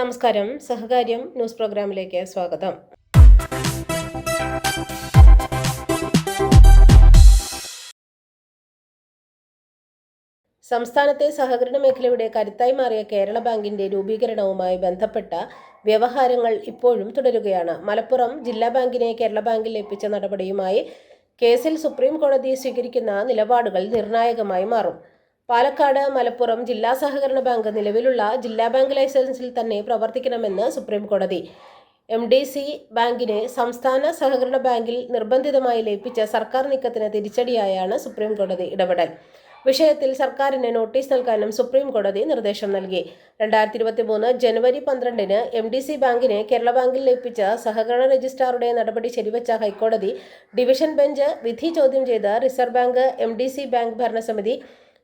നമസ്കാരം. സഹകാര്യം ന്യൂസ് പ്രോഗ്രാമിലേക്ക് സ്വാഗതം. സംസ്ഥാനത്തെ സഹകരണ മേഖലയുടെ കരുത്തായി മാറിയ കേരള ബാങ്കിന്റെ രൂപീകരണവുമായി ബന്ധപ്പെട്ട വ്യവഹാരങ്ങൾ ഇപ്പോഴും തുടരുകയാണ്. മലപ്പുറം ജില്ലാ ബാങ്കിനെ കേരള ബാങ്കിൽ ലഭിച്ച നടപടിയുമായി കേസിൽ സുപ്രീം കോടതി സ്വീകരിക്കുന്ന നിലപാടുകൾ നിർണായകമായി മാറും. പാലക്കാട് മലപ്പുറം ജില്ലാ സഹകരണ ബാങ്ക് നിലവിലുള്ള ജില്ലാ ബാങ്ക് ലൈസൻസിൽ തന്നെ പ്രവർത്തിക്കണമെന്ന് സുപ്രീം കോടതി എം ഡി സി ബാങ്കിനെ സംസ്ഥാന സഹകരണ ബാങ്കിൽ നിർബന്ധിതമായി ലയിപ്പിച്ച സർക്കാർ നീക്കത്തിന് തിരിച്ചടിയായാണ് സുപ്രീം കോടതി ഇടപെടൽ. വിഷയത്തിൽ സർക്കാരിന് നോട്ടീസ് നൽകാനും സുപ്രീം കോടതി നിർദ്ദേശം നൽകി. രണ്ടായിരത്തി ഇരുപത്തി മൂന്ന് ജനുവരി പന്ത്രണ്ടിന് എം ഡി സി ബാങ്കിനെ കേരള ബാങ്കിൽ ലയിപ്പിച്ച സഹകരണ രജിസ്ട്രാറുടെ നടപടി ശരിവച്ച ഹൈക്കോടതി ഡിവിഷൻ ബെഞ്ച് വിധി ചോദ്യം ചെയ്ത് reserve bank M D C bank ഭരണസമിതി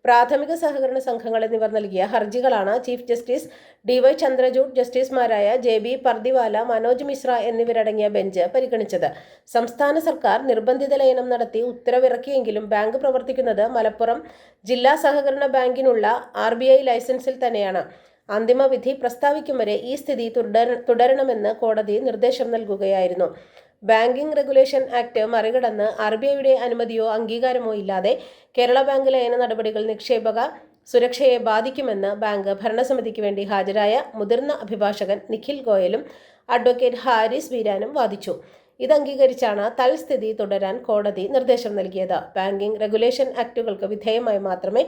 പ്രാഥമിക സഹകരണ സംഘങ്ങൾ എന്നിവർ നൽകിയ ഹർജികളാണ് chief justice D Y Chandrachud ജസ്റ്റിസുമാരായ ജെ ബി പർദിവാല മനോജ് മിശ്ര എന്നിവരടങ്ങിയ ബെഞ്ച് പരിഗണിച്ചത്. സംസ്ഥാന സർക്കാർ നിർബന്ധിത ലയനം നടത്തി ഉത്തരവിറക്കിയെങ്കിലും ബാങ്ക് പ്രവർത്തിക്കുന്നത് മലപ്പുറം ജില്ലാ സഹകരണ ബാങ്കിനുള്ള ആർ ലൈസൻസിൽ തന്നെയാണ്. അന്തിമ വിധി പ്രസ്താവിക്കും വരെ ഈ സ്ഥിതി തുടര- തുടരണമെന്ന് കോടതി നിർദ്ദേശം നൽകുകയായിരുന്നു. ബാങ്കിംഗ് റെഗുലേഷൻ ആക്ട് മറികടന്ന് ആർ ബി ഐയുടെ അനുമതിയോ അംഗീകാരമോ ഇല്ലാതെ കേരള ബാങ്ക് ലയന നടപടികൾ നിക്ഷേപക സുരക്ഷയെ ബാധിക്കുമെന്ന് ബാങ്ക് ഭരണസമിതിക്ക് വേണ്ടി ഹാജരായ മുതിർന്ന അഭിഭാഷകൻ നിഖിൽ ഗോയലും അഡ്വക്കേറ്റ് ഹാരിസ് വീരാനും വാദിച്ചു. ഇത് അംഗീകരിച്ചാണ് തൽസ്ഥിതി തുടരാൻ കോടതി നിർദ്ദേശം നൽകിയത്. ബാങ്കിംഗ് റെഗുലേഷൻ ആക്ടുകൾക്ക് വിധേയമായി മാത്രമേ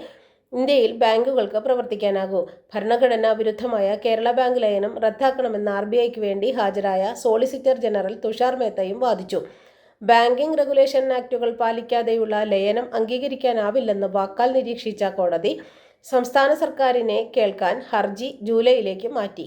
ഇന്ത്യയിൽ ബാങ്കുകൾക്ക് പ്രവർത്തിക്കാനാകൂ. ഭരണഘടനാ വിരുദ്ധമായ കേരള ബാങ്ക് ലയനം റദ്ദാക്കണമെന്ന് ആർ വേണ്ടി ഹാജരായ സോളിസിറ്റർ ജനറൽ തുഷാർ മേത്തയും വാദിച്ചു. ബാങ്കിംഗ് റെഗുലേഷൻ ആക്ടുകൾ പാലിക്കാതെയുള്ള ലയനം അംഗീകരിക്കാനാവില്ലെന്ന് വാക്കാൽ നിരീക്ഷിച്ച കോടതി സംസ്ഥാന സർക്കാരിനെ കേൾക്കാൻ ഹർജി ജൂലൈയിലേക്ക് മാറ്റി.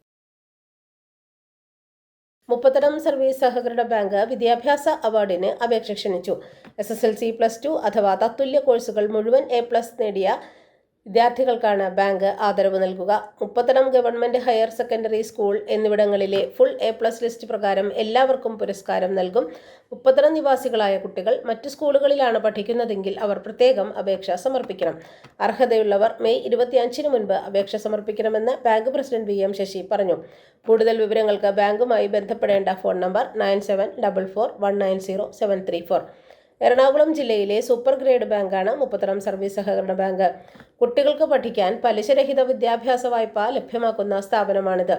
മുപ്പത്തടം സർവീസ് സഹകരണ ബാങ്ക് വിദ്യാഭ്യാസ അവാർഡിന് അപേക്ഷ ക്ഷണിച്ചു. S S L C plus two അഥവാ തത്തുല്യ കോഴ്സുകൾ മുഴുവൻ എ പ്ലസ് നേടിയ വിദ്യാർത്ഥികൾക്കാണ് ബാങ്ക് ആദരവ് നൽകുക. Muppathadam government higher secondary school എന്നിവിടങ്ങളിലെ ഫുൾ എ പ്ലസ് ലിസ്റ്റ് പ്രകാരം എല്ലാവർക്കും പുരസ്കാരം നൽകും. മുപ്പത്തടം നിവാസികളായ കുട്ടികൾ മറ്റ് സ്കൂളുകളിലാണ് പഠിക്കുന്നതെങ്കിൽ അവർ പ്രത്യേകം അപേക്ഷ സമർപ്പിക്കണം. അർഹതയുള്ളവർ മെയ് ഇരുപത്തിയഞ്ചിന് മുൻപ് അപേക്ഷ സമർപ്പിക്കണമെന്ന് bank president V M Sasi പറഞ്ഞു. കൂടുതൽ വിവരങ്ങൾക്ക് ബാങ്കുമായി ബന്ധപ്പെടേണ്ട phone number nine seven double four one nine zero seven three four. Ernakulam ജില്ലയിലെ സൂപ്പർ ഗ്രേഡ് ബാങ്കാണ് മുപ്പത്തടം സർവീസ് സഹകരണ ബാങ്ക്. കുട്ടികൾക്ക് പഠിക്കാൻ പലിശരഹിത വിദ്യാഭ്യാസ വായ്പ ലഭ്യമാക്കുന്ന സ്ഥാപനമാണിത്.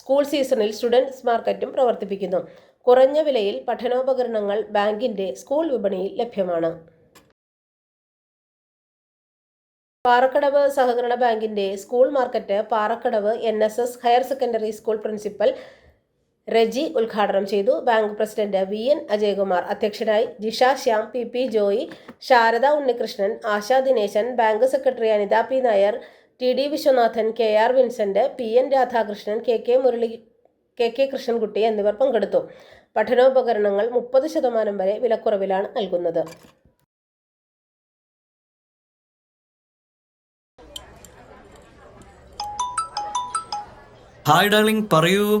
സ്കൂൾ സീസണിൽ സ്റ്റുഡൻസ് മാർക്കറ്റും പ്രവർത്തിപ്പിക്കുന്നു. കുറഞ്ഞ വിലയിൽ പഠനോപകരണങ്ങൾ ബാങ്കിന്റെ സ്കൂൾ വിപണിയിൽ ലഭ്യമാണ്. പാറക്കടവ് സഹകരണ ബാങ്കിന്റെ school market Parakkadavu N higher secondary school principal Reji ഉദ്ഘാടനം ചെയ്തു. Bank president V. N. Ajayakumar അധ്യക്ഷനായി Jisha Shyam P. P Joy Sarada Unnikrishnan Asha Dinesan bank secretary Anitha P. Nair T. D. Viswanathan K. R. Vincent P. N. Radhakrishnan K. K. Murali K. K. Krishnankutty എന്നിവർ പങ്കെടുത്തു. പഠനോപകരണങ്ങൾ മുപ്പത് ശതമാനം വരെ വിലക്കുറവിലാണ് നൽകുന്നത്. Hi darling പറയൂ?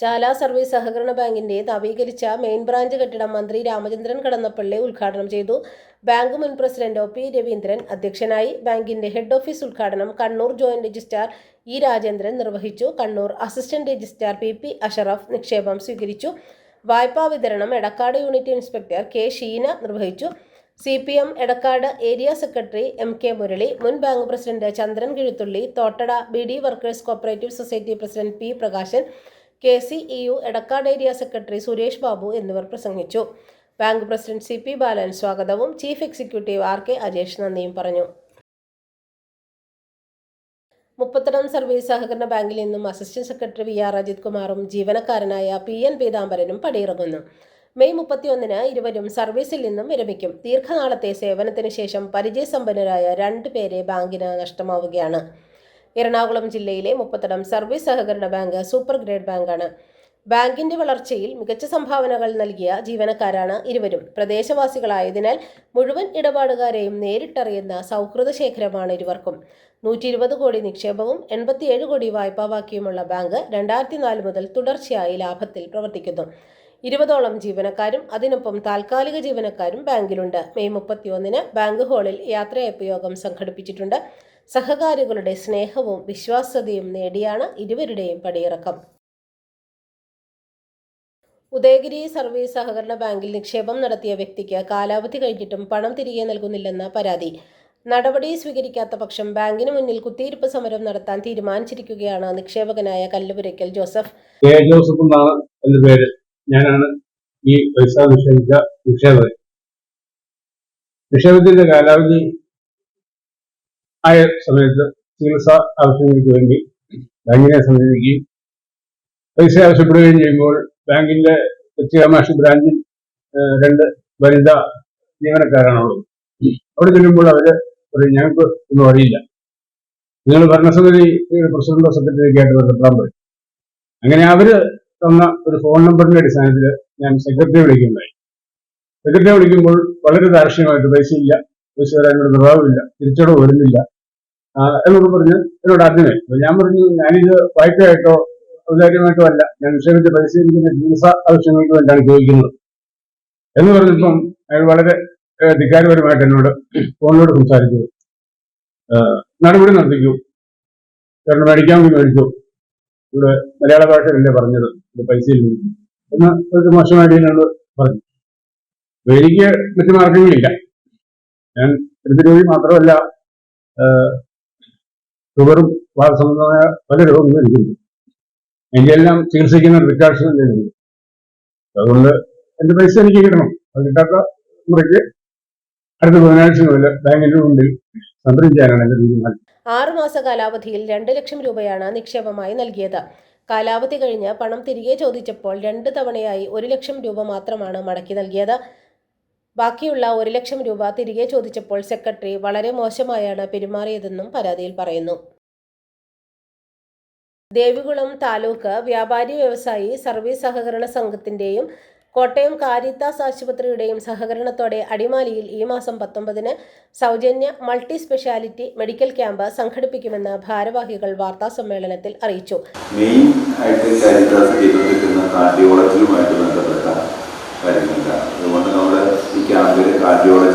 Chala service സഹകരണ ബാങ്കിന്റെ നവീകരിച്ച മെയിൻ ബ്രാഞ്ച് കെട്ടിടം മന്ത്രി രാമചന്ദ്രൻ കടന്നപ്പള്ളി ഉദ്ഘാടനം ചെയ്തു. ബാങ്ക് മുൻ പ്രസിഡന്റ് ഒ പി രവീന്ദ്രൻ അധ്യക്ഷനായി ബാങ്കിന്റെ ഹെഡ് ഓഫീസ് ഉദ്ഘാടനം Kannur joint registrar E Rajendran നിർവഹിച്ചു. Kannur assistant registrar P P Ashraf നിക്ഷേപം സ്വീകരിച്ചു. വായ്പാ വിതരണം Edakkad unit inspector K Sheena നിർവഹിച്ചു. C P M Edakkad area secretary M K Murali മുൻ bank president Chandran Kizhuthulli Thottada B D workers cooperative society president P Prakashan K C E U Edakkad area secretary Suresh Babu എന്നിവർ പ്രസംഗിച്ചു. Bank president C P Balan സ്വാഗതവും chief executive R K Ajesh നന്ദിയും പറഞ്ഞു. Muppathadam service സഹകരണ ബാങ്കിൽ നിന്നും assistant secretary V R Ajith കുമാറും ജീവനക്കാരനായ പി എൻ പീതാംബരനും പടിയിറങ്ങുന്നു. മെയ് മുപ്പത്തിയൊന്നിന് ഇരുവരും സർവീസിൽ നിന്നും വിരമിക്കും. ദീർഘനാളത്തെ സേവനത്തിന് ശേഷം പരിചയസമ്പന്നരായ രണ്ട് പേരെ ബാങ്കിന് നഷ്ടമാവുകയാണ്. എറണാകുളം ജില്ലയിലെ മുപ്പത്തടം സർവീസ് സഹകരണ ബാങ്ക് സൂപ്പർ ഗ്രേഡ് ബാങ്കാണ്. ബാങ്കിന്റെ വളർച്ചയിൽ മികച്ച സംഭാവനകൾ നൽകിയ ജീവനക്കാരാണ് ഇരുവരും. പ്രദേശവാസികളായതിനാൽ മുഴുവൻ ഇടപാടുകാരെയും നേരിട്ടറിയുന്ന സൗഹൃദ ശേഖരമാണ് ഇരുവർക്കും. നൂറ്റി ഇരുപത് കോടി നിക്ഷേപവും എൺപത്തിയേഴ് കോടി വായ്പാ ബാക്കിയുമുള്ള ബാങ്ക് രണ്ടായിരത്തി നാല് മുതൽ തുടർച്ചയായി ലാഭത്തിൽ പ്രവർത്തിക്കുന്നു. ഇരുപതോളം ജീവനക്കാരും അതിനൊപ്പം താൽക്കാലിക ജീവനക്കാരും ബാങ്കിലുണ്ട്. മെയ് മുപ്പത്തിയൊന്നിന് ബാങ്ക് ഹാളിൽ യാത്രയപ്പ് യോഗം സംഘടിപ്പിച്ചിട്ടുണ്ട്. സഹകാരികളുടെ സ്നേഹവും വിശ്വാസ്യതയും നേടിയാണ് ഇരുവരുടെയും പടിയിറക്കം. ഉദയഗിരി സർവീസ് സഹകരണ ബാങ്കിൽ നിക്ഷേപം നടത്തിയ വ്യക്തിക്ക് കാലാവധി കഴിഞ്ഞിട്ടും പണം തിരികെ നൽകുന്നില്ലെന്ന പരാതി. നടപടി സ്വീകരിക്കാത്ത പക്ഷം ബാങ്കിന് മുന്നിൽ കുത്തിയിരിപ്പ് സമരം നടത്താൻ തീരുമാനിച്ചിരിക്കുകയാണ് നിക്ഷേപകനായ കല്ലുപുരയ്ക്കൽ ജോസഫ്. ജോസഫ് എന്നാണ് എന്റെ പേര്. ഞാനാണ് ഈ പൈസ നിക്ഷേപിച്ച നിക്ഷേപകൻ. നിക്ഷേപത്തിന്റെ കാലാവധി ആയ സമയത്ത് ചികിത്സ ആവശ്യങ്ങൾക്ക് വേണ്ടി ബാങ്കിനെ സമീപിക്കുകയും പൈസ ആവശ്യപ്പെടുകയും ചെയ്യുമ്പോൾ ബാങ്കിന്റെ കൊച്ചികാമാഷി ബ്രാഞ്ചിൽ രണ്ട് വനിതാ ജീവനക്കാരാണുള്ളത്. അവിടെ ചെല്ലുമ്പോൾ അവർ പറയും ഞങ്ങൾക്ക് ഒന്നും അറിയില്ല. നിങ്ങൾ ഭരണസമിതി പ്രസിഡന്റോ സെക്രട്ടറിയൊക്കെ ആയിട്ട് ബന്ധപ്പെടാൻ പറയും. അങ്ങനെ അവർ തന്ന ഒരു ഫോൺ നമ്പറിന്റെ അടിസ്ഥാനത്തിൽ ഞാൻ സെക്രട്ടറിയെ വിളിക്കുകയുണ്ടായി. സെക്രട്ടറിയെ വിളിക്കുമ്പോൾ വളരെ ദാർഷ്ട്യമായിട്ട് പൈസ ഇല്ല. പൈസ തരാനൊരു നിർവാഹമില്ല തിരിച്ചടവ് വരുന്നില്ല. എന്നോട് പറഞ്ഞ് എന്നോട് അതിനെ ഞാൻ പറഞ്ഞു ഞാനിത് വായ്പയായിട്ടോ ഔദ്യോഗികമായിട്ടോ അല്ല. ഞാൻ നിക്ഷേപിച്ച പൈസ എനിക്ക് ചികിത്സ ആവശ്യങ്ങൾക്ക് വേണ്ടിയാണ് ചോദിക്കുന്നത് എന്ന് പറഞ്ഞപ്പം അയാൾ വളരെ ധിക്കാരപരമായിട്ട് എന്നോട് ഫോണിലൂടെ സംസാരിച്ചത് നടപടി നടത്തിക്കൂ. കാരണം മേടിക്കാൻ വേണ്ടി മേടിച്ചു ഇവിടെ മലയാള ഭാഷയിലല്ലേ പറഞ്ഞത് ഇവിടെ പൈസയിൽ നിന്ന് എന്ന് ഒരു മോശമായിട്ട് എന്നോട് പറഞ്ഞു. എനിക്ക് മറ്റു മാർഗങ്ങളില്ല. ഞാൻ ഹൃദ്രോഗി മാത്രമല്ല ഷുഗറും ഷുഗറും വാദസംബന്ധമായ പല രോഗങ്ങളും എനിക്കുണ്ട് എനിക്കെല്ലാം ചികിത്സിക്കുന്ന റിക്കാർഡ്സ് ഉണ്ട്. അതുകൊണ്ട് എന്റെ പൈസ എനിക്ക് കിട്ടണം. അത് കിട്ടാത്ത മുറയ്ക്ക് അടുത്ത ബുധനാഴ്ച മുതൽ ബാങ്കിന്റെ മുമ്പിൽ സമരം ചെയ്യാനാണ് എന്റെ തീരുമാനം. ആറുമാസ കാലാവധിയിൽ രണ്ട് ലക്ഷം രൂപയാണ് നിക്ഷേപമായി നൽകിയത്. കാലാവധി കഴിഞ്ഞ് പണം തിരികെ ചോദിച്ചപ്പോൾ രണ്ട് തവണയായി ഒരു ലക്ഷം രൂപ മാത്രമാണ് മടക്കി നൽകിയത്. ബാക്കിയുള്ള ഒരു ലക്ഷം രൂപ തിരികെ ചോദിച്ചപ്പോൾ സെക്രട്ടറി വളരെ മോശമായാണ് പെരുമാറിയതെന്നും പരാതിയിൽ പറയുന്നു. ദേവികുളം താലൂക്ക് വ്യാപാരി വ്യവസായി സർവീസ് സഹകരണ സംഘത്തിന്റെയും കോട്ടയം കാരിത്താസ് ആശുപത്രിയുടെയും സഹകരണത്തോടെ അടിമാലിയിൽ ഈ മാസം പത്തൊമ്പതിന് സൗജന്യ മൾട്ടി സ്പെഷ്യാലിറ്റി മെഡിക്കൽ ക്യാമ്പ് സംഘടിപ്പിക്കുമെന്ന് ഭാരവാഹികൾ വാർത്താ സമ്മേളനത്തിൽ അറിയിച്ചു. മെയിൻ ആയിട്ട് കാർഡിയോളജിയുമായിട്ട് ബന്ധപ്പെട്ട ക്യാമ്പിൽ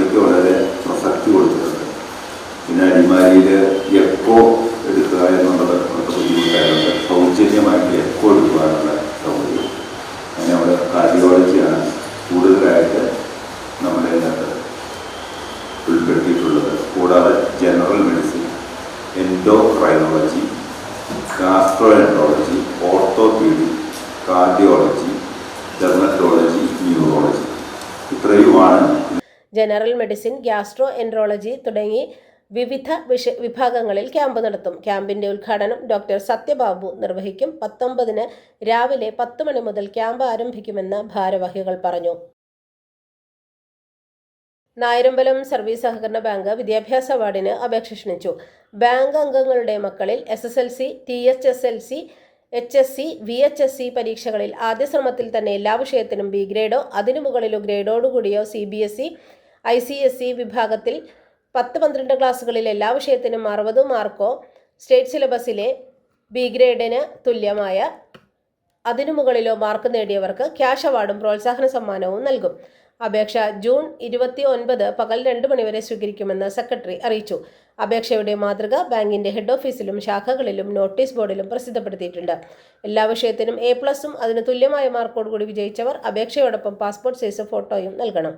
General medicine gastroenterology തുടങ്ങി വിവിധ വിഷ വിഭാഗങ്ങളിൽ ക്യാമ്പ് നടത്തും. ക്യാമ്പിന്റെ ഉദ്ഘാടനം ഡോക്ടർ സത്യബാബു നിർവഹിക്കും. പത്തൊമ്പതിന് രാവിലെ പത്ത് മണി മുതൽ ക്യാമ്പ് ആരംഭിക്കുമെന്ന് ഭാരവാഹികൾ പറഞ്ഞു. നായരമ്പലം സർവീസ് സഹകരണ ബാങ്ക് വിദ്യാഭ്യാസ അവാർഡിന് അപേക്ഷ ക്ഷണിച്ചു. ബാങ്ക് അംഗങ്ങളുടെ മക്കളിൽ S S L C T H S L C H S C V H S C പരീക്ഷകളിൽ ആദ്യ ശ്രമത്തിൽ തന്നെ എല്ലാ വിഷയത്തിനും ബി ഗ്രേഡോ അതിനു മുകളിലോ ഗ്രേഡോടുകൂടിയോ C B S E I C S E വിഭാഗത്തിൽ പത്ത് പന്ത്രണ്ട് ക്ലാസ്സുകളിൽ എല്ലാ വിഷയത്തിനും അറുപത് മാർക്കോ സ്റ്റേറ്റ് സിലബസിലെ ബി ഗ്രേഡിന് തുല്യമായ അതിനു മുകളിലോ മാർക്ക് നേടിയവർക്ക് ക്യാഷ് അവാർഡും പ്രോത്സാഹന സമ്മാനവും നൽകും. അപേക്ഷ ജൂൺ ഇരുപത്തി ഒൻപത് പകൽ രണ്ട് മണിവരെ സ്വീകരിക്കുമെന്ന് സെക്രട്ടറി അറിയിച്ചു. അപേക്ഷയുടെ മാതൃക ബാങ്കിന്റെ ഹെഡ് ഓഫീസിലും ശാഖകളിലും നോട്ടീസ് ബോർഡിലും പ്രസിദ്ധപ്പെടുത്തിയിട്ടുണ്ട്. എല്ലാ വിഷയത്തിനും എ പ്ലസും അതിന് തുല്യമായ മാർക്കോടുകൂടി വിജയിച്ചവർ അപേക്ഷയോടൊപ്പം പാസ്പോർട്ട് സൈസ് ഫോട്ടോയും നൽകണം.